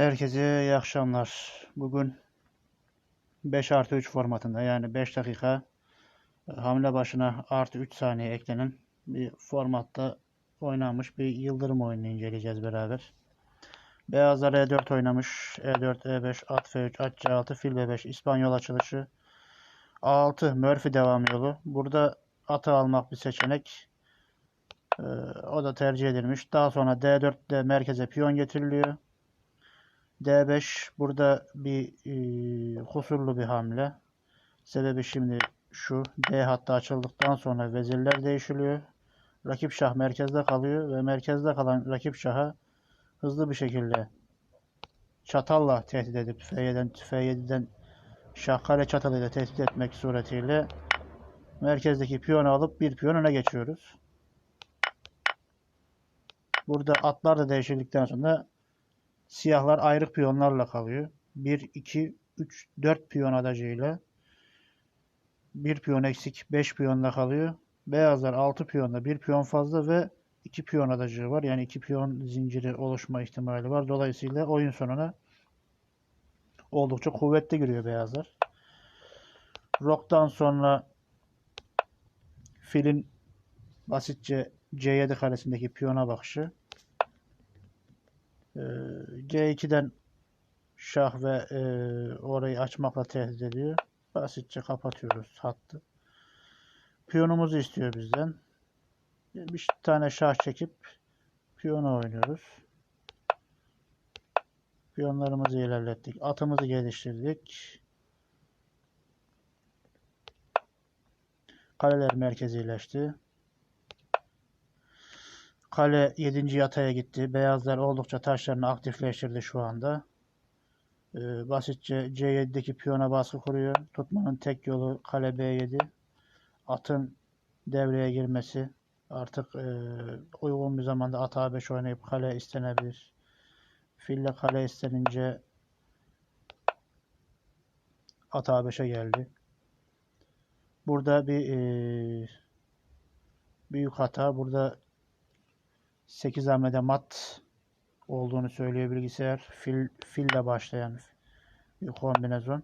Herkese iyi akşamlar. Bugün 5 artı 3 formatında yani 5 dakika e, hamle başına artı 3 saniye eklenen bir formatta oynanmış bir yıldırım oyununu inceleyeceğiz beraber. Beyazlar E4 oynamış. E E4, E5, at F3, at C6, fil B5, İspanyol açılışı. A6 Murphy devam yolu. Burada atı almak bir seçenek. Ee, o da tercih edilmiş. Daha sonra D4'de merkeze piyon getiriliyor. D5 burada bir e, kusurlu bir hamle. Sebebi şimdi şu. D hattı açıldıktan sonra vezirler değişiliyor. Rakip şah merkezde kalıyor ve merkezde kalan rakip şaha hızlı bir şekilde çatalla tehdit edip F7'den F7'den şah kare çatalıyla tehdit etmek suretiyle merkezdeki piyonu alıp bir piyon öne geçiyoruz. Burada atlar da değişildikten sonra siyahlar ayrık piyonlarla kalıyor. 1, 2, 3, 4 piyon adacıyla bir piyon eksik 5 piyonla kalıyor. Beyazlar 6 piyonda bir piyon fazla ve 2 piyon adacığı var. Yani 2 piyon zinciri oluşma ihtimali var. Dolayısıyla oyun sonuna oldukça kuvvetli giriyor beyazlar. Rock'tan sonra filin basitçe C7 karesindeki piyona bakışı. Ee, C2'den şah ve e, orayı açmakla tehdit ediyor. Basitçe kapatıyoruz hattı. Piyonumuzu istiyor bizden. Bir tane şah çekip piyonu oynuyoruz. Piyonlarımızı ilerlettik. Atımızı geliştirdik. Kaleler merkezileşti. Kale 7. yataya gitti. Beyazlar oldukça taşlarını aktifleştirdi şu anda. Ee, basitçe C7'deki piyona baskı kuruyor. Tutmanın tek yolu kale B7. Atın devreye girmesi. Artık e, uygun bir zamanda at A5 oynayıp kale istenebilir. Fille kale istenince at A5'e geldi. Burada bir e, büyük hata. Burada 8 hamlede mat olduğunu söylüyor bilgisayar. Fil, fille başlayan bir kombinasyon.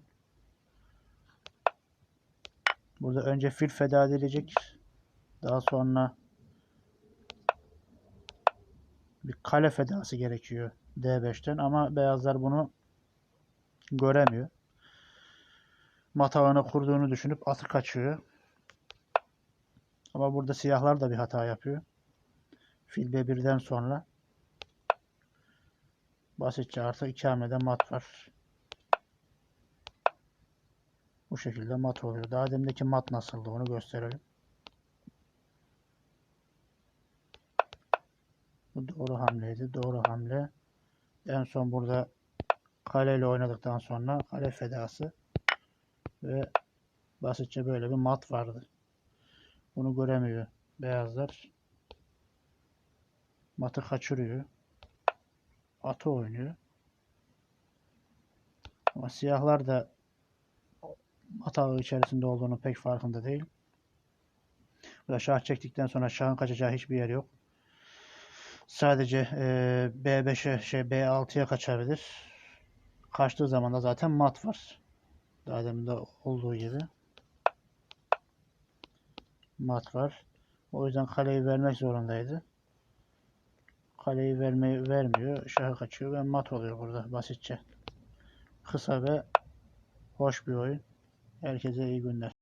Burada önce fil feda edilecek. Daha sonra bir kale fedası gerekiyor D5'ten ama beyazlar bunu göremiyor. Mat ağını kurduğunu düşünüp atı kaçıyor. Ama burada siyahlar da bir hata yapıyor. Fil B1'den sonra basitçe artı iki hamlede mat var. Bu şekilde mat oluyor. Daha demdeki mat nasıldı onu gösterelim. Bu doğru hamleydi. Doğru hamle. En son burada kaleyle oynadıktan sonra kale fedası ve basitçe böyle bir mat vardı. Bunu göremiyor beyazlar. Matı kaçırıyor. Atı oynuyor. Ama siyahlar da mat ağı içerisinde olduğunu pek farkında değil. Burada şah çektikten sonra şahın kaçacağı hiçbir yer yok. Sadece e, B5'e şey B6'ya kaçabilir. Kaçtığı zaman da zaten mat var. Daha demin de olduğu gibi. Mat var. O yüzden kaleyi vermek zorundaydı. Kaleyi vermeyi vermiyor. Şahı kaçıyor ve mat oluyor burada basitçe. Kısa ve hoş bir oyun. Herkese iyi günler.